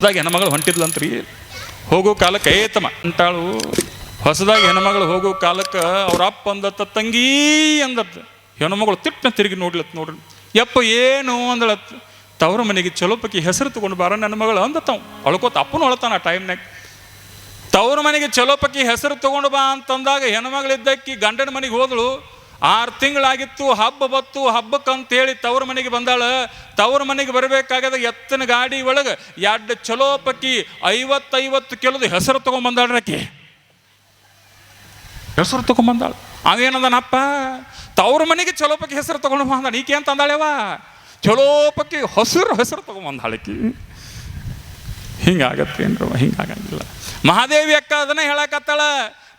ಹೊಸದಾಗಿ ಹೆಣ್ಮಗಳು ಹೊಂಟಿದ್ಲಂತ್ರಿ. ಹೋಗೋ ಕಾಲಕ್ಕೆ ಏತಮ ಅಂತಾಳು ಹೊಸದಾಗಿ ಹೆಣ್ಮಗಳು ಹೋಗೋ ಕಾಲಕ್ಕೆ ಅವ್ರ ಅಪ್ಪ ಅಂದತ್ತ, ತಂಗಿ ಅಂದತ್ತ, ಹೆಣ್ಮಗಳು ತಿಟ್ಟ ತಿರುಗಿ ನೋಡ್ಲತ್ ನೋಡ್ರಿ. ಯಪ್ಪ, ಏನು ಅಂದಳತ್. ತವ್ರ ಮನೆಗೆ ಚಲೋಪಕ್ಕಿ ಹೆಸರು ತಗೊಂಡು ಬಾರ ನನ್ನ ಮಗಳು ಅಂದತ್ತವ್. ಅಳ್ಕೋತ ಅಪ್ಪನ ಅಳತಾನ ಆ ಟೈಮ್ನಾಗ ತವ್ರ ಮನೆಗೆ ಚಲೋಪಕ್ಕಿ ಹೆಸರು ತಗೊಂಡು ಬಾ ಅಂತಂದಾಗ ಹೆಣ್ಮಗಳಿದ್ದಕ್ಕಿ ಗಂಡನ ಮನೆಗೆ ಹೋದಳು. ಆರು ತಿಂಗಳಾಗಿತ್ತು, ಹಬ್ಬ ಬತ್ತು ಹಬ್ಬಕ್ಕಂತೇಳಿ ತವ್ರ ಮನೆಗೆ ಬಂದಾಳ. ತವ್ರ ಮನೆಗೆ ಬರಬೇಕಾಗದ ಎತ್ತನ ಗಾಡಿ ಒಳಗೆ ಎರಡು ಚಲೋ ಪಕ್ಕಿ ಐವತ್ತೈವತ್ತು ಕಿಲೋದು ಹೆಸರು ತೊಗೊಂಬಂದಾಳ್ರಕ್ಕೆ ಹೆಸರು ತೊಗೊಂಬಂದಾಳ. ಅವೇನದನಪ್ಪ ತವ್ರ ಮನೆಗೆ ಚಲೋ ಪಕ್ಕಿ ಹೆಸರು ತಗೊಂಡು ಬಂದಾಳ. ಈಕೆ ಅಂತ ಅಂದಾಳೆವ? ಚಲೋ ಪಕ್ಕಿ ಹಸಿರು ಹೆಸರು ತೊಗೊಂಬಂದಾಳಕಿ ಹಿಂಗಾಗತ್ತೇನ್ರವ, ಹಿಂಗಾಗಂಗಿಲ್ಲ. ಮಹಾದೇವಿ ಅಕ್ಕ ಅದನ್ನ ಹೇಳಕತ್ತಾಳ.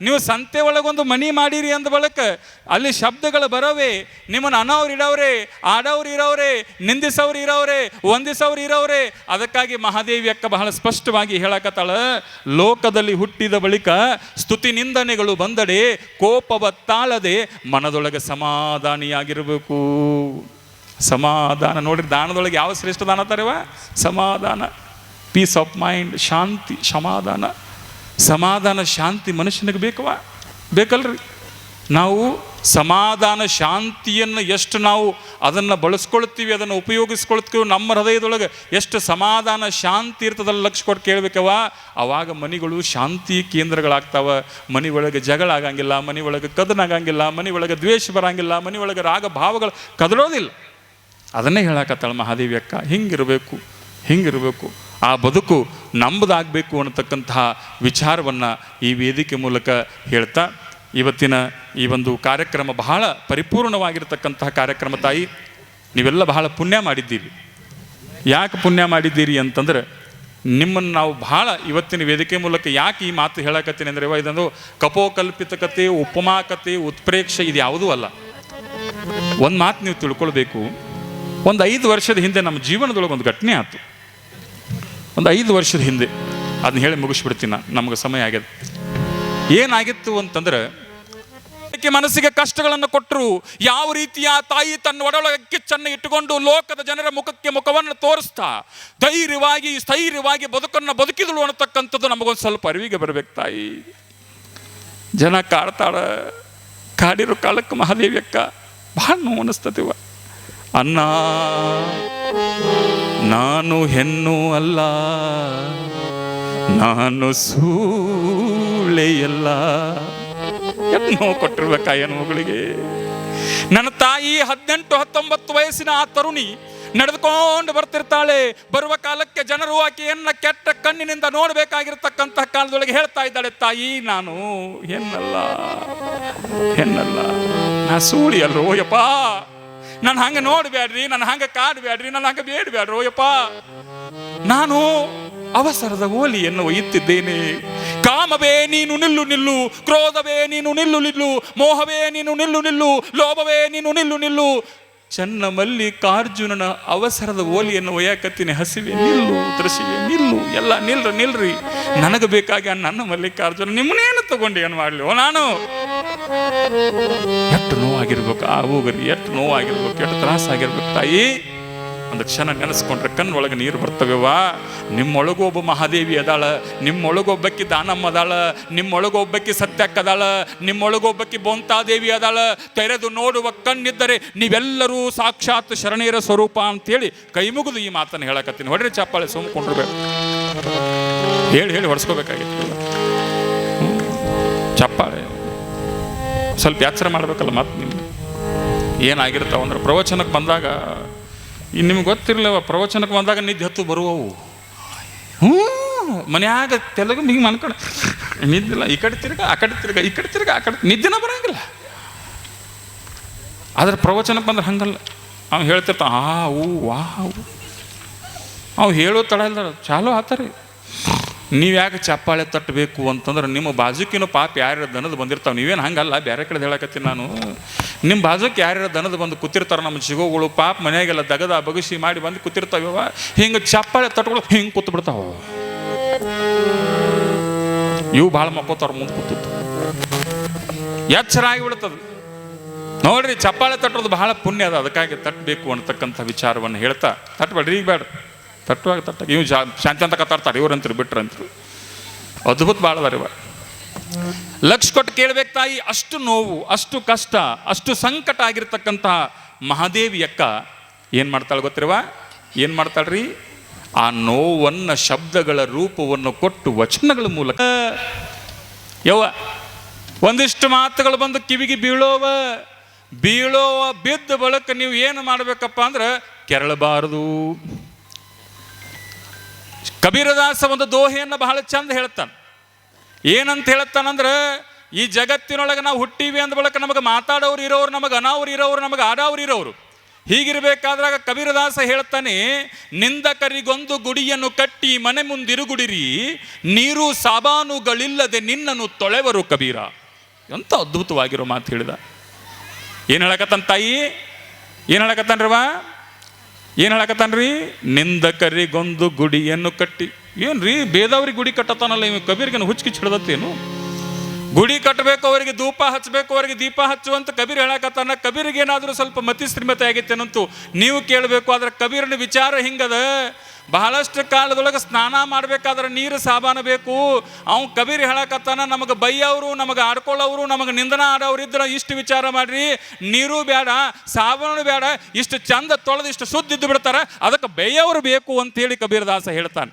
ನೀವು ಸಂತೆ ಒಳಗೊಂದು ಮನಿ ಮಾಡಿರಿ ಅಂದ ಬಳಕ ಅಲ್ಲಿ ಶಬ್ದಗಳು ಬರವೆ. ನಿಮ್ಮನ್ನು ಅನವ್ರು ಇಡವ್ರೆ, ಆಡವ್ರು ಇರೋವ್ರೆ, ನಿಂದಿಸವ್ರು ಇರೋವ್ರೆ, ವಂದಿಸವ್ರು ಇರೋವ್ರೆ. ಅದಕ್ಕಾಗಿ ಮಹಾದೇವಿ ಅಕ್ಕ ಬಹಳ ಸ್ಪಷ್ಟವಾಗಿ ಹೇಳಕತ್ತಾಳ. ಲೋಕದಲ್ಲಿ ಹುಟ್ಟಿದ ಬಳಿಕ ಸ್ತುತಿ ನಿಂದನೆಗಳು ಬಂದಡೆ, ಕೋಪವ ತಾಳದೆ ಮನದೊಳಗೆ ಸಮಾಧಾನಿಯಾಗಿರಬೇಕು. ಸಮಾಧಾನ ನೋಡಿರಿ, ದಾನದೊಳಗೆ ಯಾವ ಶ್ರೇಷ್ಠ ದಾನ ತರವ ಸಮಾಧಾನ ಪೀಸ್ ಆಫ್ ಮೈಂಡ್ ಶಾಂತಿ, ಸಮಾಧಾನ. ಸಮಾಧಾನ ಶಾಂತಿ ಮನುಷ್ಯನಿಗೆ ಬೇಕವಾ ಬೇಕಲ್ರಿ. ನಾವು ಸಮಾಧಾನ ಶಾಂತಿಯನ್ನು ಎಷ್ಟು ನಾವು ಅದನ್ನು ಬಳಸ್ಕೊಳ್ತೀವಿ, ಅದನ್ನು ಉಪಯೋಗಿಸ್ಕೊಳ್ತೀವಿ ನಮ್ಮ ಹೃದಯದೊಳಗೆ ಎಷ್ಟು ಸಮಾಧಾನ ಶಾಂತಿ ಇರ್ತದಲ್ಲ ಲಕ್ಷ ಕೊಟ್ಟು ಕೇಳಬೇಕವ ಅವಾಗ ಮನಿಗಳು ಶಾಂತಿ ಕೇಂದ್ರಗಳಾಗ್ತಾವ. ಮನೆ ಒಳಗೆ ಜಗಳ ಆಗಂಗಿಲ್ಲ ಮನೆ ಒಳಗೆ ಕದನಾಗಂಗಿಲ್ಲ ಮನೆ ಒಳಗೆ ದ್ವೇಷ ಬರಂಗಿಲ್ಲ ಮನೆ ಒಳಗೆ ರಾಗ ಭಾವಗಳು ಕದಲೋದಿಲ್ಲ ಅದನ್ನೇ ಹೇಳಕತ್ತಾಳ ಮಹಾದೇವಿ ಅಕ್ಕ ಹಿಂಗಿರಬೇಕು ಹಿಂಗಿರಬೇಕು. ಆ ಬದುಕು ನಮ್ಮದಾಗಬೇಕು ಅನ್ನತಕ್ಕಂತಹ ವಿಚಾರವನ್ನು ಈ ವೇದಿಕೆ ಮೂಲಕ ಹೇಳ್ತಾ, ಇವತ್ತಿನ ಈ ಒಂದು ಕಾರ್ಯಕ್ರಮ ಬಹಳ ಪರಿಪೂರ್ಣವಾಗಿರತಕ್ಕಂತಹ ಕಾರ್ಯಕ್ರಮ ತಾಯಿ, ನೀವೆಲ್ಲ ಬಹಳ ಪುಣ್ಯ ಮಾಡಿದ್ದೀರಿ. ಯಾಕೆ ಪುಣ್ಯ ಮಾಡಿದ್ದೀರಿ ಅಂತಂದ್ರೆ, ನಿಮ್ಮನ್ನು ನಾವು ಬಹಳ ಇವತ್ತಿನ ವೇದಿಕೆ ಮೂಲಕ ಯಾಕೆ ಈ ಮಾತು ಹೇಳಕತ್ತೀನಿ ಅಂದರೆ ಇದೊಂದು ಕಪೋಕಲ್ಪಿತ ಕತೆ ಉಪಮಾ ಕತೆ ಉತ್ಪ್ರೇಕ್ಷೆ ಇದು ಯಾವುದೂ ಅಲ್ಲ. ಒಂದು ಮಾತು ನೀವು ತಿಳ್ಕೊಳ್ಬೇಕು. ಒಂದು ಐದು ವರ್ಷದ ಹಿಂದೆ ನಮ್ಮ ಜೀವನದೊಳಗೆ ಒಂದು ಘಟನೆ ಆಯ್ತು ಒಂದು ಐದು ವರ್ಷದ ಹಿಂದೆ ಅದನ್ನ ಹೇಳಿ ಮುಗಿಸ್ಬಿಡ್ತೀನಿ ನಾನು. ನಮಗೆ ಸಮಯ ಆಗ್ಯದ ಏನಾಗಿತ್ತು ಅಂತಂದ್ರೆ ಅದಕ್ಕೆ ಮನಸ್ಸಿಗೆ ಕಷ್ಟಗಳನ್ನು ಕೊಟ್ಟರು ಯಾವ ರೀತಿಯ ತಾಯಿ ತನ್ನ ಒಡಲೊಳಗೆ ಕಿಚ್ಚನ್ನು ಇಟ್ಟುಕೊಂಡು ಲೋಕದ ಜನರ ಮುಖಕ್ಕೆ ಮುಖವನ್ನು ತೋರಿಸ್ತಾ, ಧೈರ್ಯವಾಗಿ, ಸ್ಥೈರ್ಯವಾಗಿ ಬದುಕನ್ನು ಬದುಕಿದಳು ಅನ್ನತಕ್ಕಂಥದ್ದು ನಮಗೊಂದು ಸ್ವಲ್ಪ ಅರಿವಿಗೆ ಬರಬೇಕು ತಾಯಿ. ಜನ ಕಾಡ್ತಾಳ. ಕಾಡಿರೋ ಕಾಲಕ್ಕೆ ಮಹಾದೇವಿಯಕ್ಕ ಭಾಳ ನೋವು ಅನಿಸ್ತತಿವ ಅನ್ನ ನಾನು ಹೆಣ್ಣು ಅಲ್ಲ, ನಾನು ಸೂಳೆಯಲ್ಲ ನೋವು ಕೊಟ್ಟಿರ್ಬೇಕ ಏನು ಮಗಳಿಗೆ? ನನ್ನ ತಾಯಿ ಹದಿನೆಂಟು ಹತ್ತೊಂಬತ್ತು ವಯಸ್ಸಿನ ಆ ತರುಣಿ ನಡೆದುಕೊಂಡು ಬರ್ತಿರ್ತಾಳೆ. ಬರುವ ಕಾಲಕ್ಕೆ ಜನರು ಆಕೆಯನ್ನ ಕೆಟ್ಟ ಕಣ್ಣಿನಿಂದ ನೋಡಬೇಕಾಗಿರ್ತಕ್ಕಂತಹ ಕಾಲದೊಳಗೆ ಹೇಳ್ತಾ ಇದ್ದಾಳೆ, ತಾಯಿ, ನಾನು ಹೆಣ್ಣಲ್ಲ ಹೆಣ್ಣಲ್ಲ, ನಾ ಸೂಳಿ ಯಪ್ಪ? ನಾನು ಹಂಗೆ ನೋಡಬೇಡ್ರಿ ನನ್ನ ಹಂಗೆ ಕಾಡ್ಬೇಡ್ರಿ ನನ್ನ ಹಂಗೆ ಬೇಡಬೇಡ್ರೋ ಯಪ್ಪ? ನಾನು ಅವಸರದ ಓಲಿಯನ್ನು ಒಯ್ಯುತ್ತಿದ್ದೇನೆ. ಕಾಮವೇ ನೀನು ನಿಲ್ಲು ನಿಲ್ಲು, ಕ್ರೋಧವೇ ನೀನು ನಿಲ್ಲು ನಿಲ್ಲು, ಮೋಹವೇ ನೀನು ನಿಲ್ಲು ನಿಲ್ಲು, ಲೋಭವೇ ನೀನು ನಿಲ್ಲು ನಿಲ್ಲು. ಚನ್ನ ಮಲ್ಲಿಕಾರ್ಜುನನ ಅವಸರದ ಓಲಿಯನ್ನು ಒಯ್ಯಾಕತ್ತೀನಿ ಹಸಿವೆ ನಿಲ್ಲು ದೃಶಿವೆ ನಿಲ್ಲು, ಎಲ್ಲ ನಿಲ್ರಿ ನಿಲ್ರಿ. ನನಗೆ ಬೇಕಾಗಿ ನನ್ನ ಮಲ್ಲಿಕಾರ್ಜುನ, ನಿಮ್ಮನ್ನೇನು ತಗೊಂಡು ಏನು ಮಾಡಲಿ ನಾನು? ಎಷ್ಟು ನೋವಾಗಿರ್ಬೇಕು? ಆ ಹೋಗರಿ ಎಷ್ಟು ನೋವಾಗಿರ್ಬೇಕು? ಎಷ್ಟು ತ್ರಾಸಾಗಿರ್ಬೇಕು ತಾಯಿ? ಒಂದು ಕ್ಷಣ ನೆನೆಸ್ಕೊಂಡ್ರೆ ಕಣ್ಣೊಳಗೆ ನೀರು ಬರ್ತವೆವಾ ನಿಮ್ಮೊಳಗೊಬ್ಬ ಮಹಾದೇವಿ ಅದಾಳ ನಿಮ್ಮೊಳಗೊಬ್ಬಕ್ಕಿ ದಾನಮ್ಮ ಅದಾಳ ನಿಮ್ಮೊಳಗೊಬ್ಬಕ್ಕಿ ಸತ್ಯಕ್ಕ ಅದಾಳ ನಿಮ್ಮೊಳಗೊಬ್ಬಕ್ಕಿ ಬೊಂತಾದೇವಿ ಅದಾಳ. ತೆರೆದು ನೋಡುವ ಕಣ್ಣಿದ್ದರೆ ನೀವೆಲ್ಲರೂ ಸಾಕ್ಷಾತ್ ಶರಣೀರ ಸ್ವರೂಪ ಅಂತೇಳಿ ಕೈ ಮುಗಿದು ಈ ಮಾತನ್ನು ಹೇಳಕತ್ತೀನಿ. ಹೊಡ್ರಿ ಚಪ್ಪಾಳೆ ಸುಮ್ಕೊಂಡಿರ್ಬೇಕು ಹೇಳಿ ಹೇಳಿ, ಹೊಡೆಸ್ಕೋಬೇಕಾಗಿತ್ತು. ಹ್ಮ್. ಸ್ವಲ್ಪ ಎಚ್ಚರ ಮಾಡ್ಬೇಕಲ್ಲ ಮತ್ತೆ ನಿಮ್ಗೆ? ಏನಾಗಿರ್ತಾವ ಅಂದ್ರೆ ಪ್ರವಚನಕ್ಕೆ ಬಂದಾಗ ಈ ನಿಮ್ಗೆ ಗೊತ್ತಿರಲಿಲ್ಲವ ಪ್ರವಚನಕ್ಕೆ ಬಂದಾಗ ನಿದ್ದೆ ಹತ್ತು ಬರುವವು. ಹ್ಞೂ, ಮನ್ಯಾಗ ತೆಲುಗು ಹಿಂಗೆ ಮನ್ಕೊಂಡು ನಿದ್ದಿಲ್ಲ, ಈ ಕಡೆ ತಿರ್ಗ, ಆ ಕಡೆ ತಿರ್ಗ, ಈ ಕಡೆ ತಿರ್ಗ, ಆ ಕಡೆ ನಿದ್ದೆನ ಬರೋಂಗಿಲ್ಲ. ಆದ್ರೆ ಪ್ರವಚನಕ್ಕೆ ಬಂದ್ರೆ ಹಂಗಲ್ಲ. ಅವ್ನು ಹೇಳ್ತಿರ್ತ ಆ, ಊ, ವಾ ಅವು ಹೇಳೋ ತಡ ಇಲ್ಲ ಚಾಲೋ ಆತಾರೆ. ನೀವು ಯಾಕೆ ಚಪ್ಪಾಳೆ ತಟ್ಟಬೇಕು ಅಂತಂದ್ರೆ ನಿಮ್ಮ ಬಾಜುಕಿನ ಪಾಪ ಯಾರ್ಯಾರ ದನದ ಬಂದಿರ್ತಾವೆ. ನೀವೇನು ಹಂಗಲ್ಲ ಬೇರೆ ಕಡೆ ಹೇಳಕತ್ತೀನಿ ನಾನು. ನಿಮ್ಮ ಬಾಜುಕ್ಕೆ ಯಾರ್ಯಾರ ದನದ ಬಂದು ಕೂತಿರ್ತಾರೆ ನಮ್ಮ ಜಿಗೋಗಳು, ಪಾಪ ಮನೆಯಾಗೆಲ್ಲ ದಗದ ಬಗಸಿ ಮಾಡಿ ಬಂದು ಕೂತಿರ್ತಾವ. ಹಿಂಗೆ ಚಪ್ಪಾಳೆ ತಟ್ಕೊಳಕ್ ಹಿಂಗೆ ಕೂತು ಬಿಡ್ತಾವ ಇವು ಭಾಳ ಮಕ್ಕೋತಾರ ಮುಂದೆ ಕೂತಿತ್ತು ಎಚ್ಚರ ಆಗಿಬಿಡ್ತದೆ ನೋಡ್ರಿ, ಚಪ್ಪಾಳೆ ತಟ್ಟೋದು ಬಹಳ ಪುಣ್ಯ ಅದ. ಅದಕ್ಕಾಗಿ ತಟ್ಟಬೇಕು ಅನ್ನತಕ್ಕಂಥ ವಿಚಾರವನ್ನು ಹೇಳ್ತಾ ತಟ್ಟಬೇಡ್ರಿ ಈಗ ಬೇಡ. ತಟ್ಟುವಾಗ ತಟ್ಟಾಗ ಇವ್ ಶಾಂತಿ ಅಂತ ಕತ್ತಾಡ್ತಾರೆ ಇವ್ರಂತ್ರು, ಬಿಟ್ರಂತರು. ಅದ್ಭುತ ಭಾಳ ಇವ. ಲಕ್ಷ ಕೊಟ್ಟು ಕೇಳ್ಬೇಕು ತಾಯಿ, ಅಷ್ಟು ನೋವು, ಅಷ್ಟು ಕಷ್ಟ, ಅಷ್ಟು ಸಂಕಟ ಆಗಿರ್ತಕ್ಕಂತಹ ಮಹಾದೇವಿ ಅಕ್ಕ, ಏನು ಮಾಡ್ತಾಳೆ ಗೊತ್ತಿರುವ? ಏನು ಮಾಡ್ತಾಳ್ರಿ? ಆ ನೋವನ್ನ, ಶಬ್ದಗಳ ರೂಪವನ್ನು ಕೊಟ್ಟು ವಚನಗಳ ಮೂಲಕ, ಯವ್ವ, ಒಂದಿಷ್ಟು ಮಾತುಗಳು ಬಂದು ಕಿವಿಗೆ ಬೀಳೋವ ಬೀಳೋವ, ಬಿದ್ದ ಬಳಕ ನೀವು ಏನು ಮಾಡಬೇಕಪ್ಪ ಅಂದ್ರೆ, ಕೆರಳಬಾರದು. ಕಬೀರದಾಸ ಒಂದು ದೋಹೆಯನ್ನು ಬಹಳ ಚಂದ ಹೇಳ್ತಾನೆ. ಏನಂತ ಹೇಳ್ತಾನಂದ್ರೆ, ಈ ಜಗತ್ತಿನೊಳಗೆ ನಾವು ಹುಟ್ಟೀವಿ ಅಂದ ಬಳಕ ನಮಗೆ ಮಾತಾಡೋರು ಇರೋರು, ನಮಗೆ ಅನಾವ್ರು ಇರೋರು, ನಮಗೆ ಆಡೋರು ಇರೋರು. ಹೀಗಿರ್ಬೇಕಾದ್ರಾಗ ಕಬೀರದಾಸ ಹೇಳ್ತಾನೆ, ನಿಂದಕರಿಗೊಂದು ಗುಡಿಯನ್ನು ಕಟ್ಟಿ ಮನೆ ಮುಂದಿರುಗುಡಿರಿ, ನೀರು ಸಾಬಾನುಗಳಿಲ್ಲದೆ ನಿನ್ನನ್ನು ತೊಳೆವರು ಕಬೀರ. ಎಂತ ಅದ್ಭುತವಾಗಿರೋ ಮಾತು ಹೇಳಿದ. ಏನು ಹೇಳಕತ್ತಾನ ತಾಯಿ? ಏನು ಹೇಳಕತ್ತಾನ್ರವ ಏನು ಹೇಳಕತ್ತಾನ್ರಿ? ನಿಂದಕರಿಗೊಂದು ಗುಡಿಯನ್ನು ಕಟ್ಟಿ. ಏನ್ರಿ? ಬೇದವ್ರಿಗೆ ಗುಡಿ ಕಟ್ಟತ್ತಾನಲ್ಲ ಇವ್ ಹುಚ್ಚಿಗೆ ಹಿಡ್ದತ್ತೇನು? ಗುಡಿ ಕಟ್ಟಬೇಕು, ಅವರಿಗೆ ಧೂಪ ಹಚ್ಚಬೇಕು, ಅವರಿಗೆ ದೀಪ ಹಚ್ಚುವಂತ ಕಬೀರ್ ಹೇಳಕತ್ತಾನ, ಕಬೀರಿಗೆ ಏನಾದರೂ ಸ್ವಲ್ಪ ಮತಿ ಶ್ರೀಮತಿ ಆಗೈತೇನಂತೂ ನೀವು ಕೇಳಬೇಕು, ಆದ್ರೆ ಕಬೀರನ ವಿಚಾರ ಹಿಂಗದ? ಬಹಳಷ್ಟು ಕಾಲದೊಳಗೆ ಸ್ನಾನ ಮಾಡಬೇಕಾದ್ರೆ ನೀರು ಸಾಬಾನ ಬೇಕು. ಅವ್ನು ಕಬೀರ್ ಹೇಳಕತ್ತಾನ, ನಮಗೆ ಬೈಯವರು, ನಮಗೆ ಆಡ್ಕೊಳ್ಳೋರು ನಮಗೆ ನಿಂದನ ಆಡೋರು ಇದ್ರೆ ಇಷ್ಟು ವಿಚಾರ ಮಾಡ್ರಿ. ನೀರು ಬೇಡ ಸಾಬಾನು ಬೇಡ ಇಷ್ಟು ಚಂದ ತೊಳೆದು ಇಷ್ಟು ಶುದ್ಧ ಇದ್ದು ಬಿಡ್ತಾರೆ, ಅದಕ್ಕೆ ಬೈಯವರು ಬೇಕು ಅಂತೇಳಿ ಕಬೀರ್ ದಾಸ ಹೇಳ್ತಾನೆ.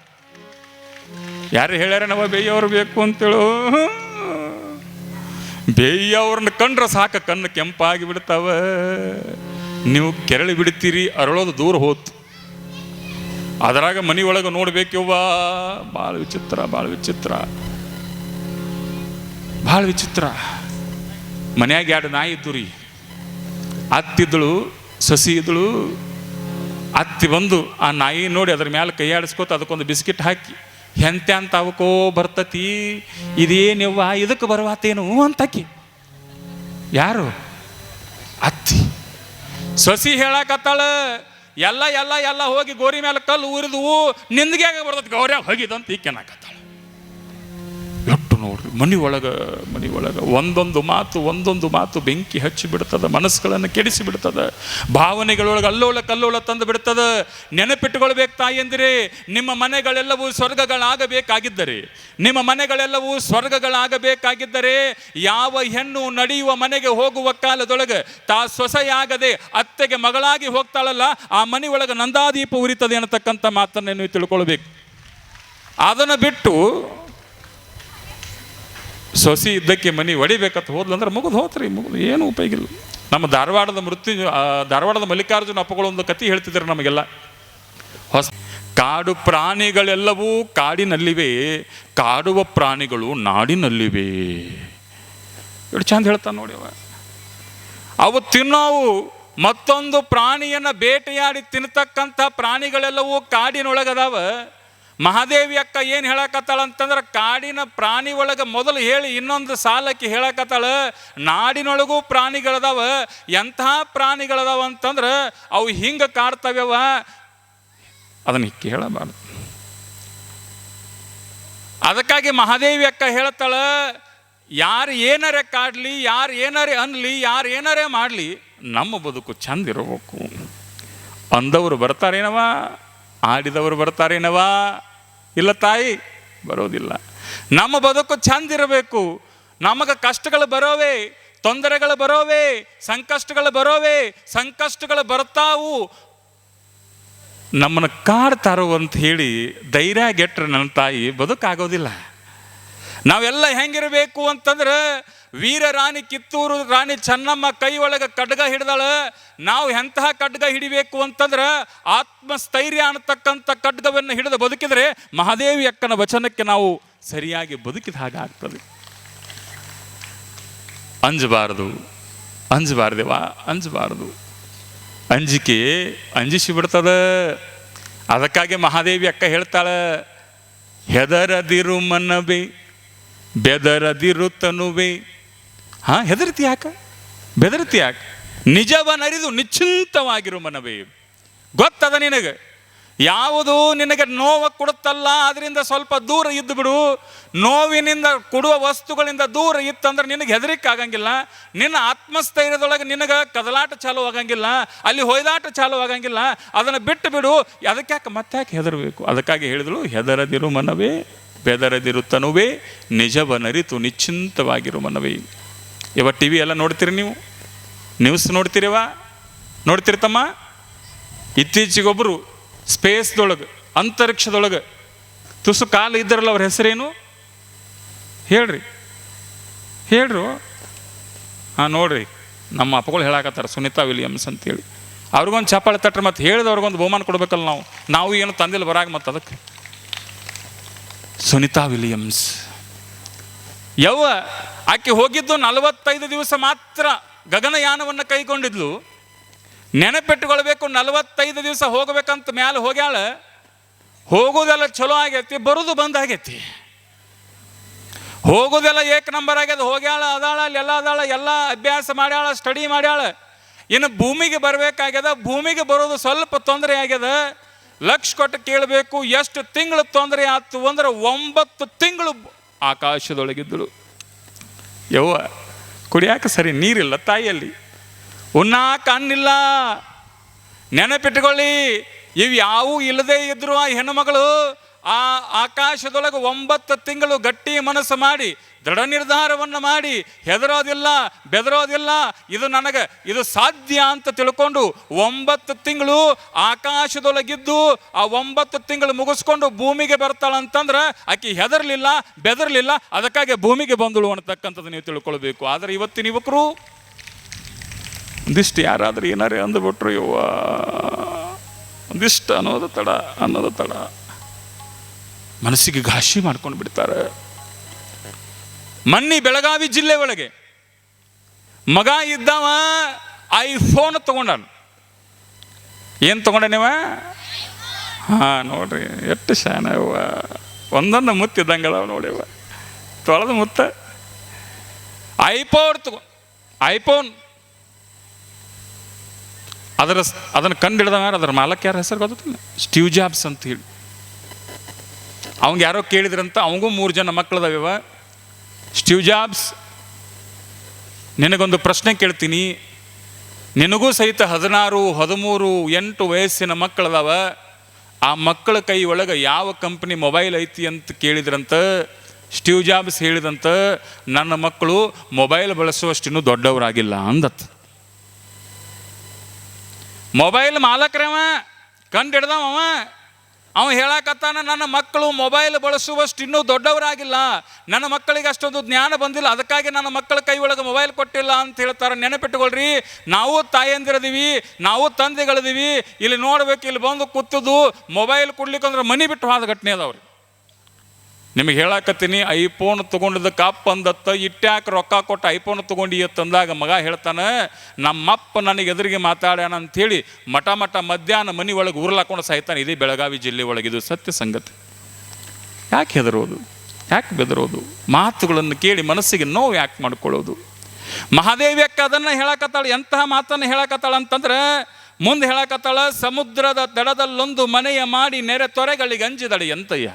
ಯಾರು ಹೇಳ್ಯಾರ ನಾವು, ಬೇಯವ್ರು ಬೇಕು ಅಂತೇಳು? ಬೇಯವ್ರನ್ನ ಕಂಡ್ರೆ ಸಾಕ, ಕಣ್ಣು ಕೆಂಪಾಗಿ ಬಿಡ್ತಾವ. ನೀವು ಕೆರಳಿ ಬಿಡ್ತೀರಿ, ಅರಳೋದು ದೂರ ಹೋತು. ಅದರಾಗ ಮನಿ ಒಳಗೆ ನೋಡ್ಬೇಕವ್ವ ಭಾಳ ವಿಚಿತ್ರ ಭಾಳ ವಿಚಿತ್ರ. ಭಾಳ ವಿಚಿತ್ರ. ಮನ್ಯಾಗ ಎರಡು ನಾಯಿ ಇದ್ದು ರೀ. ಅತ್ತಿದ್ದಳು ಸಸಿ ಇದ್ದಳು. ಅತ್ತಿ ಬಂದು ಆ ನಾಯಿ ನೋಡಿ ಅದ್ರ ಮ್ಯಾಲೆ ಕೈ ಆಡಿಸ್ಕೋತ ಅದಕ್ಕೊಂದು ಬಿಸ್ಕಿಟ್ ಹಾಕಿ. ಎಂತೆ ಅಂತ ಅವಕೋ ಬರ್ತತಿ? ಇದೇನಿವ್ವ ಇದಕ್ಕೆ ಬರುವಾತೇನು ಅಂತಕಿ. ಯಾರು? ಅತ್ತಿ. ಸಸಿ ಹೇಳಕತ್ತಾಳ, ಎಲ್ಲ ಎಲ್ಲ ಎಲ್ಲ ಹೋಗಿ ಗೋರಿ ಮೇಲೆ ಕಲ್ಲು ಊರಿದ್ವು ನಿಂದಿಗೆ ಬರ್ತದೆ ಗೌರ್ಯಾಗ ಹೋಗಿದಂತ ಈಕೆನಾಕತ್ತ ನೋಡ್ರಿ. ಮನೆ ಒಳಗೆ ಮನೆ ಒಳಗೆ ಒಂದೊಂದು ಮಾತು ಒಂದೊಂದು ಮಾತು ಬೆಂಕಿ ಹಚ್ಚಿ ಬಿಡ್ತದ, ಮನಸ್ಸುಗಳನ್ನು ಕೆಡಿಸಿ ಬಿಡ್ತದ, ಭಾವನೆಗಳೊಳಗೆ ಅಲ್ಲೋಳ ಕಲ್ಲೋಳ ತಂದು ಬಿಡ್ತದ. ನೆನಪಿಟ್ಟುಕೊಳ್ಬೇಕು ತಾಯಂದಿರೇ ನಿಮ್ಮ ಮನೆಗಳೆಲ್ಲವೂ ಸ್ವರ್ಗಗಳಾಗಬೇಕಾಗಿದ್ದರೆ, ನಿಮ್ಮ ಮನೆಗಳೆಲ್ಲವೂ ಸ್ವರ್ಗಗಳಾಗಬೇಕಾಗಿದ್ದರೆ, ಯಾವ ಹೆಣ್ಣು ನಡೆಯುವ ಮನೆಗೆ ಹೋಗುವ ಕಾಲದೊಳಗೆ ತಾ ಸೊಸೆಯಾಗದೆ ಅತ್ತೆಗೆ ಮಗಳಾಗಿ ಹೋಗ್ತಾಳಲ್ಲ, ಆ ಮನೆಯೊಳಗೆ ನಂದಾದೀಪ ಉರಿತದೆ ಅನ್ನತಕ್ಕಂಥ ಮಾತನ್ನು ನೀವು ತಿಳ್ಕೊಳ್ಬೇಕು? ಅದನ್ನು ಬಿಟ್ಟು ಸೊಸಿ ಇದ್ದಕ್ಕೆ ಮನಿ ಹೊಡಿಬೇಕಂತ ಹೋದ್ಲಂದ್ರೆ ಮುಗಿದು ಹೋತ್ರಿ, ಮುಗಿದು. ಏನು ಉಪಯೋಗ ಇಲ್ಲ. ನಮ್ಮ ಧಾರವಾಡದ ಮೃತ್ಯು ಧಾರವಾಡದ ಮಲ್ಲಿಕಾರ್ಜುನ ಅಪ್ಪಗಳೊಂದು ಕತಿ ಹೇಳ್ತಿದ್ರು ನಮಗೆಲ್ಲ. ಹೊಸ ಕಾಡು ಪ್ರಾಣಿಗಳೆಲ್ಲವೂ ಕಾಡಿನಲ್ಲಿವೆ, ಕಾಡುವ ಪ್ರಾಣಿಗಳು ನಾಡಿನಲ್ಲಿವೆ. ಎಷ್ಟು ಚಂದ ಹೇಳ್ತಾನೆ ನೋಡಿ ಅವ. ಅವು ತಿನ್ನೋವು ಮತ್ತೊಂದು ಪ್ರಾಣಿಯನ್ನು ಬೇಟೆಯಾಡಿ ತಿನ್ನತಕ್ಕಂಥ ಪ್ರಾಣಿಗಳೆಲ್ಲವೂ ಕಾಡಿನೊಳಗದಾವ. ಮಹಾದೇವಿ ಅಕ್ಕ ಏನು ಹೇಳಕತ್ತಾಳ ಅಂತಂದ್ರೆ ಕಾಡಿನ ಪ್ರಾಣಿ ಒಳಗೆ ಮೊದಲು ಹೇಳಿ ಇನ್ನೊಂದು ಸಾಲಕ್ಕೆ ಹೇಳಕತ್ತಾಳ. ನಾಡಿನೊಳಗೂ ಪ್ರಾಣಿಗಳದಾವ, ಎಂಥ ಪ್ರಾಣಿಗಳದಾವ ಅಂತಂದ್ರೆ ಅವು ಹಿಂಗೆ ಕಾಡ್ತವ್ಯವ. ಅದನ್ನು ಕೇಳಬಾರ್ದು. ಅದಕ್ಕಾಗಿ ಮಹಾದೇವಿ ಅಕ್ಕ ಹೇಳ್ತಾಳ, ಯಾರು ಏನಾರೇ ಕಾಡ್ಲಿ, ಯಾರು ಏನಾರೇ ಅನ್ಲಿ, ಯಾರು ಏನಾರೇ ಮಾಡಲಿ, ನಮ್ಮ ಬದುಕು ಚಂದ ಇರಬೇಕು. ಅಂದವರು ಬರ್ತಾರೇನವ, ಆಡಿದವರು ಬರ್ತಾರೇನವ ಇಲ್ಲ ತಾಯಿ, ಬರೋದಿಲ್ಲ. ನಮ್ಮ ಬದುಕು ಇರಬೇಕು. ನಮಗೆ ಕಷ್ಟಗಳು ಬರೋವೆ, ತೊಂದರೆಗಳು ಬರೋವೆ, ಸಂಕಷ್ಟಗಳು ಬರೋವೆ, ಸಂಕಷ್ಟಗಳು ಬರ್ತಾವು. ನಮ್ಮನ್ನು ಕಾಡ್ತಾರೋ ಅಂತ ಹೇಳಿ ಧೈರ್ಯ ಗೆಟ್ರೆ ನನ್ನ ತಾಯಿ ಬದುಕಾಗೋದಿಲ್ಲ. ನಾವೆಲ್ಲ ಹೆಂಗಿರಬೇಕು ಅಂತಂದ್ರೆ ವೀರ ರಾಣಿ ಕಿತ್ತೂರು ರಾಣಿ ಚೆನ್ನಮ್ಮ ಕೈ ಒಳಗೆ ಖಡ್ಗ ಹಿಡ್ದಾಳ, ನಾವು ಎಂತಹ ಖಡ್ಗ ಹಿಡಿಬೇಕು ಅಂತಂದ್ರೆ ಆತ್ಮಸ್ಥೈರ್ಯ ಅನ್ನತಕ್ಕಂಥ ಖಡ್ಗವನ್ನು ಹಿಡಿದು ಬದುಕಿದ್ರೆ ಮಹಾದೇವಿ ಅಕ್ಕನ ವಚನಕ್ಕೆ ನಾವು ಸರಿಯಾಗಿ ಬದುಕಿದ ಹಾಗೆ ಆಗ್ತದೆ. ಅಂಜಬಾರದು ಅಂಜಬಾರ್ದೇವ ಅಂಜಬಾರದು. ಅಂಜಿಕೆ ಅಂಜಿಸಿ ಬಿಡ್ತದ. ಅದಕ್ಕಾಗಿ ಮಹಾದೇವಿ ಅಕ್ಕ ಹೇಳ್ತಾಳೆ, ಹೆದರದಿರು ಮನವೇ, ಬೆದರದಿರು ತನುವೆ ಹಾ, ಹೆದರ್ತಿ ಯಾಕ? ಬೆದರ್ತಿ ಯಾಕೆ? ನಿಜವನರಿದು ನಿಶ್ಚಿಂತವಾಗಿರು ಮನವೇ. ಗೊತ್ತದ ನಿನಗೆ? ಯಾವುದು ನಿನಗೆ ನೋವು ಕೊಡುತ್ತಲ್ಲ ಅದರಿಂದ ಸ್ವಲ್ಪ ದೂರ ಇದ್ದು ಬಿಡು. ನೋವಿನಿಂದ ಕೊಡುವ ವಸ್ತುಗಳಿಂದ ದೂರ ಇತ್ತಂದ್ರೆ ನಿನಗೆ ಹೆದರಿಕೆ ಆಗಂಗಿಲ್ಲ. ನಿನ್ನ ಆತ್ಮಸ್ಥೈರ್ಯದೊಳಗೆ ನಿನಗೆ ಕದಲಾಟ ಚಾಲು ಆಗಂಗಿಲ್ಲ. ಅಲ್ಲಿ ಹೊಯ್ದಾಟ ಚಾಲು ಆಗಂಗಿಲ್ಲ. ಅದನ್ನು ಬಿಟ್ಟು ಬಿಡು. ಅದಕ್ಕೆ ಯಾಕೆ ಮತ್ತೆ ಯಾಕೆ ಹೆದರಬೇಕು? ಅದಕ್ಕಾಗಿ ಹೇಳಿದಳು ಹೆದರದಿರು ಮನವೇ, ಬೆದರದಿರು ತನುವೇ ನಿಜವನರಿತು ನಿಶ್ಚಿಂತವಾಗಿರು ಮನವೇ. ಇವ ಟಿ ವಿ ಎಲ್ಲ ನೋಡ್ತೀರಿ ನೀವು? ನ್ಯೂಸ್ ನೋಡ್ತೀರಿವ? ನೋಡ್ತಿರ್ತಮ್ಮ? ಇತ್ತೀಚೆಗೊಬ್ಬರು ಸ್ಪೇಸ್ದೊಳಗೆ ಅಂತರಿಕ್ಷದೊಳಗೆ, ತುಸು ಕಾಲು ಇದ್ದರಲ್ಲ ಅವ್ರ ಹೆಸರೇನು? ಹೇಳ್ರಿ. ಹೇಳ್ರು. ಹಾಂ, ನೋಡ್ರಿ. ನಮ್ಮ ಅಪ್ಪಗಳು ಹೇಳಾಕತ್ತಾರ, ಸುನೀತಾ ವಿಲಿಯಮ್ಸ್ ಅಂತೇಳಿ. ಅವ್ರಿಗೊಂದು ಚಪ್ಪಾಳೆ ತಟ್ರೆ ಮತ್ತು ಹೇಳಿದವ್ರಿಗೊಂದು ಬಹುಮಾನ ಕೊಡ್ಬೇಕಲ್ಲ ನಾವು. ನಾವು ಏನು ತಂದಿಲ್ಲ ಬರಾಗ ಮತ್ತು ಅದಕ್ಕೆ. ಸುನೀತಾ ವಿಲಿಯಮ್ಸ್. ಯವ್ವ ಆಕೆ ಹೋಗಿದ್ದು ನಲವತ್ತೈದು ದಿವಸ ಮಾತ್ರ ಗಗನಯಾನವನ್ನು ಕೈಗೊಂಡಿದ್ಲು. ನೆನಪಿಟ್ಟುಕೊಳ್ಬೇಕು, ನಲವತ್ತೈದು ದಿವಸ ಹೋಗ್ಬೇಕಂತ ಮ್ಯಾಲೆ ಹೋಗ್ಯಾಳ. ಹೋಗೋದೆಲ್ಲ ಚಲೋ ಆಗೈತಿ, ಬರೋದು ಬಂದ್ ಆಗೈತಿ. ಹೋಗೋದೆಲ್ಲ ಏಕ್ ನಂಬರ್ ಆಗ್ಯದ, ಹೋಗ್ಯಾಳ, ಅದಾಳ ಅಲ್ಲೆಲ್ಲ ಅದಾಳ, ಎಲ್ಲ ಅಭ್ಯಾಸ ಮಾಡ್ಯಾಳ, ಸ್ಟಡಿ ಮಾಡ್ಯಾಳ. ಇನ್ನು ಭೂಮಿಗೆ ಬರಬೇಕಾಗ್ಯದ, ಭೂಮಿಗೆ ಬರೋದು ಸ್ವಲ್ಪ ತೊಂದರೆ ಆಗ್ಯದ. ಲಕ್ಷ ಕೊಟ್ಟು ಕೇಳಬೇಕು, ಎಷ್ಟು ತಿಂಗಳು ತೊಂದರೆ ಆಯ್ತು ಅಂದ್ರೆ ಒಂಬತ್ತು ತಿಂಗಳು ಆಕಾಶದೊಳಗಿದ್ದಳು. ಯವ್ವ, ಕುಡಿಯಾಕ ಸರಿ ನೀರಿಲ್ಲ ತಾಯಿಯಲ್ಲಿ. ಉಣ್ಣಾಕ ಅನ್ನಿಲ್ಲ ನೆನಪಿಟ್ಕೊಳ್ಳಿ, ಇವು ಯಾವೂ ಇಲ್ಲದೆ ಇದ್ರು ಆ ಹೆಣ್ಣುಮಗಳು ಆ ಆಕಾಶದೊಳಗೆ ಒಂಬತ್ತು ತಿಂಗಳು ಗಟ್ಟಿ ಮನಸ್ಸು ಮಾಡಿ ದೃಢ ನಿರ್ಧಾರವನ್ನು ಮಾಡಿ ಹೆದರೋದಿಲ್ಲ, ಬೆದರೋದಿಲ್ಲ, ಇದು ನನಗೆ, ಇದು ಸಾಧ್ಯ ಅಂತ ತಿಳ್ಕೊಂಡು ಒಂಬತ್ತು ತಿಂಗಳು ಆಕಾಶದೊಳಗಿದ್ದು ಆ ಒಂಬತ್ತು ತಿಂಗಳು ಮುಗಿಸ್ಕೊಂಡು ಭೂಮಿಗೆ ಬರ್ತಾಳಂತಂದ್ರೆ ಆಕೆ ಹೆದರ್ಲಿಲ್ಲ, ಬೆದರ್ಲಿಲ್ಲ, ಅದಕ್ಕಾಗಿ ಭೂಮಿಗೆ ಬಂದಳು ಅನ್ನತಕ್ಕಂಥದ್ದು ನೀವು ತಿಳ್ಕೊಳ್ಬೇಕು. ಆದರೆ ಇವತ್ತಿನ ಯುವಕರು ಒಂದಿಷ್ಟು ಯಾರಾದರೂ ಏನಾರೇ ಅಂದ್ಬಿಟ್ರು, ಯವ್ವ, ಒಂದಿಷ್ಟು ಅನ್ನೋದು ತಡ ಅನ್ನೋದು ತಡ. ಮನಸ್ಸಿಗೆ ಘಾಷಿ ಮಾಡ್ಕೊಂಡು ಬಿಡ್ತಾರೆ ಮನ್ನಿ ಬೆಳಗಾವಿ ಜಿಲ್ಲೆ ಒಳಗೆ. ಮಗ ಇದ್ದವ, ಐಫೋನ್ ತಗೊಂಡಾನ. ಏನು ತಗೊಂಡನೇವ ಹಾ, ನೋಡ್ರಿ, ಎಷ್ಟು ಶಾನ ಒಂದೊಂದು ಒಂದೊಂದು ಮುತ್ತಿದ್ದಂಗದವ ನೋಡಿವ ತೊಳೆದ ಮುತ್ತ. ಐಫೋನ್ ತಗೊ, ಐಫೋನ್. ಅದರ ಅದನ್ನು ಕಂಡು ಹಿಡ್ದವ ಮೇಲೆ ಅದರ ಮಾಲಕ್ ಯಾರ? ಹೆಸರು ಗೊತ್ತಿಲ್ಲ ಸ್ಟೀವ್ ಜಾಬ್ಸ್ ಅಂತ ಹೇಳಿ. ಅವಂಗೆ ಯಾರೋ ಕೇಳಿದ್ರಂತ, ಅವಂಗೂ ಮೂರು ಜನ ಮಕ್ಕಳದವ ಸ್ಟೀವ್ ಜಾಬ್ಸ್, ನಿನಗೊಂದು ಪ್ರಶ್ನೆ ಕೇಳ್ತೀನಿ. ನಿನಗೂ ಸಹಿತ ಹದಿನಾರು, ಹದಿಮೂರು, ಎಂಟು ವಯಸ್ಸಿನ ಮಕ್ಕಳದಾವ. ಆ ಮಕ್ಕಳ ಕೈ ಒಳಗೆ ಯಾವ ಕಂಪ್ನಿ ಮೊಬೈಲ್ ಐತಿ ಅಂತ ಕೇಳಿದ್ರಂತ, ಸ್ಟೀವ್ ಜಾಬ್ಸ್ ಹೇಳಿದಂತ, ನನ್ನ ಮಕ್ಕಳು ಮೊಬೈಲ್ ಬಳಸುವಷ್ಟಿನ್ನೂ ದೊಡ್ಡವರಾಗಿಲ್ಲ ಅಂದತ್. ಮೊಬೈಲ್ ಮಾಲಕ್ರವ, ಕಂಡು ಹಿಡ್ದವ ಅವ ಅವ ಹೇಳಕತ್ತಾನ, ನನ್ನ ಮಕ್ಕಳು ಮೊಬೈಲ್ ಬಳಸುವಷ್ಟು ಇನ್ನೂ ದೊಡ್ಡವರಾಗಿಲ್ಲ. ನನ್ನ ಮಕ್ಕಳಿಗೆ ಅಷ್ಟೊಂದು ಜ್ಞಾನ ಬಂದಿಲ್ಲ. ಅದಕ್ಕಾಗಿ ನನ್ನ ಮಕ್ಕಳ ಕೈ ಒಳಗೆ ಮೊಬೈಲ್ ಕೊಟ್ಟಿಲ್ಲ ಅಂತ ಹೇಳ್ತಾರೆ. ನೆನಪಿಟ್ಟುಕೊಳ್ರಿ ನಾವು ತಾಯಂದಿರದೀವಿ, ನಾವು ತಂದೆಗಳಿದ್ದೀವಿ ಇಲ್ಲಿ ನೋಡ್ಬೇಕು, ಇಲ್ಲಿ ಬಂದು ಕೂತದ್ದು ಮೊಬೈಲ್ ಕೊಡ್ಲಿಕ್ಕಂದ್ರೆ ಮನಿ ಬಿಟ್ಟು ಹೋದ ಘಟನೆ ಅದಾವ್ರಿ. ನಿಮಗೆ ಹೇಳಾಕತ್ತೀನಿ, ಐಫೋನ್ ತೊಗೊಂಡಿದ್ದ ಅಪ್ಪ ಅಂದತ್ತ ಇಟ್ಟ್ಯಾಕ ರೊಕ್ಕ ಕೊಟ್ಟು ಐಫೋನ್ ತೊಗೊಂಡಿ ತಂದಾಗ ಮಗ ಹೇಳ್ತಾನೆ, ನಮ್ಮಪ್ಪ ನನಗೆ ಎದುರಿಗೆ ಮಾತಾಡ್ಯಾನ ಅಂಥೇಳಿ ಮಠ ಮಠ ಮಧ್ಯಾಹ್ನ ಮನೆ ಒಳಗೆ ಉರ್ಲಾಕೊಂಡು ಸಾಯ್ತಾನೆ ಇದೇ ಬೆಳಗಾವಿ ಜಿಲ್ಲೆ ಒಳಗೆ ಇದು ಸತ್ಯ ಸಂಗತಿ. ಯಾಕೆ ಹೆದರೋದು? ಯಾಕೆ ಬೆದರೋದು? ಮಾತುಗಳನ್ನು ಕೇಳಿ ಮನಸ್ಸಿಗೆ ನೋವು ಯಾಕೆ ಮಾಡ್ಕೊಳ್ಳೋದು? ಮಹಾದೇವಿ ಅಕ್ಕ ಅದನ್ನು ಹೇಳಕತ್ತಾಳೆ, ಎಂತಹ ಮಾತನ್ನು ಹೇಳಕತ್ತಾಳ ಅಂತಂದ್ರೆ, ಮುಂದೆ ಹೇಳಕತ್ತಾಳ, ಸಮುದ್ರದ ದಡದಲ್ಲೊಂದು ಮನೆಯ ಮಾಡಿ ನೆರೆ ತೊರೆಗಳಿಗೆ ಅಂಜಿದಳೆ ಎಂತಯ್ಯ?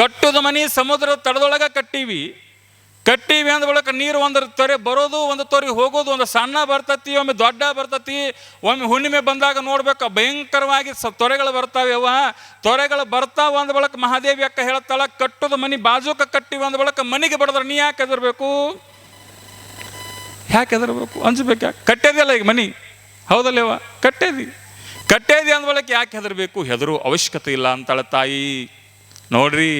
ಕಟ್ಟುದ ಮನಿ ಸಮುದ್ರ ತಡದೊಳಗೆ ಕಟ್ಟೀವಿ. ಕಟ್ಟೀವಿ ಅಂದ ಬಳಿಕ ನೀರು ಒಂದು ತೊರೆ ಬರೋದು, ಒಂದು ತೊರೆ ಹೋಗೋದು, ಒಂದು ಸಣ್ಣ ಬರ್ತತಿ, ಒಮ್ಮೆ ದೊಡ್ಡ ಬರ್ತತಿ, ಒಮ್ಮೆ ಹುಣ್ಣಿಮೆ ಬಂದಾಗ ನೋಡ್ಬೇಕು ಭಯಂಕರವಾಗಿ ಸ ತೊರೆಗಳು ಬರ್ತಾವ್ಯವ ತೊರೆಗಳು ಬರ್ತಾವ ಅಂದ ಬಳಿಕ ಮಹಾದೇವಿ ಅಕ್ಕ ಹೇಳ್ತಾಳ, ಕಟ್ಟುದ ಮನಿ ಬಾಜುಕ ಕಟ್ಟಿವಿ ಅಂದ ಬಳಕ ಮನಿಗೆ ಬಡದ್ರೆ ನೀ ಯಾಕೆ ಹೆದರ್ಬೇಕು? ಯಾಕೆ ಹೆದರ್ಬೇಕು? ಅಂಜಬೇಕು ಯಾಕೆ? ಕಟ್ಟೇದಿಲ್ಲ ಈಗ ಮನಿ? ಹೌದಲ್ಲವ ಕಟ್ಟೇದಿ. ಕಟ್ಟೇದಿ ಅಂದ ಬಳಕ ಯಾಕೆ ಹೆದರ್ಬೇಕು? ಹೆದರು ಅವಶ್ಯಕತೆ ಇಲ್ಲ ಅಂತಾಳೆ ತಾಯಿ. ನೋಡ್ರಿ,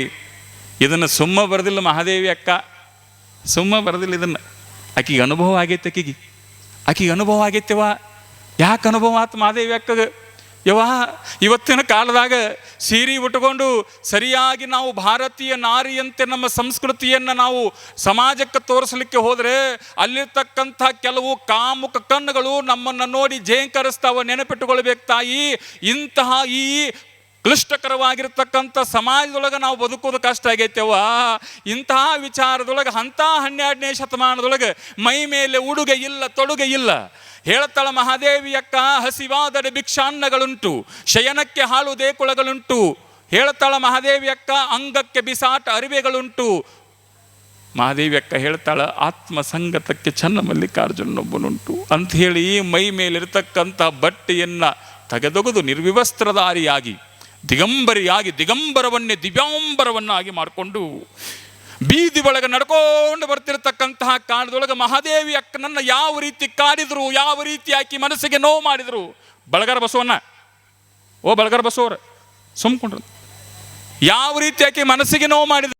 ಇದನ್ನು ಸುಮ್ಮ ಬರೆದಿಲ್ಲ ಮಹಾದೇವಿ ಅಕ್ಕ. ಸುಮ್ಮ ಬರೆದಿಲ್ಲ ಇದನ್ನು. ಆಕಿಗೆ ಅನುಭವ ಆಗೈತೆ ಆಕಿಗೆ. ಆಕಿಗೆ ಅನುಭವ ಆಗೈತೆವ ಯಾಕೆ ಅನುಭವ ಆತು ಮಹಾದೇವಿ ಅಕ್ಕಗೆ? ಯವಾ ಇವತ್ತಿನ ಕಾಲದಾಗ ಸೀರೆ ಉಟ್ಕೊಂಡು ಸರಿಯಾಗಿ ನಾವು ಭಾರತೀಯ ನಾರಿಯಂತೆ ನಮ್ಮ ಸಂಸ್ಕೃತಿಯನ್ನು ನಾವು ಸಮಾಜಕ್ಕೆ ತೋರಿಸಲಿಕ್ಕೆ ಹೋದರೆ ಅಲ್ಲಿರ್ತಕ್ಕಂಥ ಕೆಲವು ಕಾಮುಕ ಕಣ್ಣುಗಳು ನಮ್ಮನ್ನು ನೋಡಿ ಜೇಂಕರಿಸ್ತಾವ ನೆನಪಿಟ್ಟುಕೊಳ್ಬೇಕು ತಾಯಿ. ಇಂತಹ ಈ ಕ್ಲಿಷ್ಟಕರವಾಗಿರ್ತಕ್ಕಂಥ ಸಮಾಜದೊಳಗೆ ನಾವು ಬದುಕೋದು ಕಷ್ಟ ಆಗೈತೆವ ಇಂತಹ ವಿಚಾರದೊಳಗೆ, ಅಂಥ ಹನ್ನೆರಡನೇ ಶತಮಾನದೊಳಗೆ ಮೈ ಮೇಲೆ ಉಡುಗೆ ಇಲ್ಲ, ತೊಡುಗೆ ಇಲ್ಲ. ಹೇಳ್ತಾಳ ಮಹಾದೇವಿಯಕ್ಕ, ಹಸಿವಾದರೆ ಭಿಕ್ಷಾನ್ನಗಳುಂಟು ಶಯನಕ್ಕೆ ಹಾಲು ದೇಕುಳಗಳುಂಟು. ಹೇಳ್ತಾಳ ಮಹಾದೇವಿಯಕ್ಕ, ಅಂಗಕ್ಕೆ ಬಿಸಾಟ ಅರಿವೆಗಳುಂಟು. ಮಹಾದೇವಿಯಕ್ಕ ಹೇಳ್ತಾಳ ಆತ್ಮ ಸಂಗತಕ್ಕೆ ಚನ್ನ ಮಲ್ಲಿಕಾರ್ಜುನೊಬ್ಬನುಂಟು ಅಂಥೇಳಿ ಮೈ ಮೇಲಿರ್ತಕ್ಕಂಥ ಬಟ್ಟೆಯನ್ನ ತೆಗೆದೊಗೆದು ನಿರ್ವಿವಸ್ತ್ರಧಾರಿಯಾಗಿ ದಿಗಂಬರಿಯಾಗಿ, ದಿಗಂಬರವನ್ನೇ ದಿವ್ಯಾಂಬರವನ್ನಾಗಿ ಮಾಡಿಕೊಂಡು ಬೀದಿ ಒಳಗೆ ನಡ್ಕೊಂಡು ಬರ್ತಿರತಕ್ಕಂತಹ ಕಾಣದೊಳಗೆ ಮಹಾದೇವಿ ಅಕ್ಕನನ್ನ ಯಾವ ರೀತಿ ಕಾಡಿದ್ರು, ಯಾವ ರೀತಿ ಆಕಿ ಮನಸ್ಸಿಗೆ ನೋವು ಮಾಡಿದ್ರು? ಬಳಗರ ಬಸವಣ್ಣ. ಓ ಬಳಗರ ಬಸವರ, ಸುಮ್ಕೊಂಡ್ರು. ಯಾವ ರೀತಿ ಆಕಿ ಮನಸ್ಸಿಗೆ ನೋವು ಮಾಡಿದ್ರು?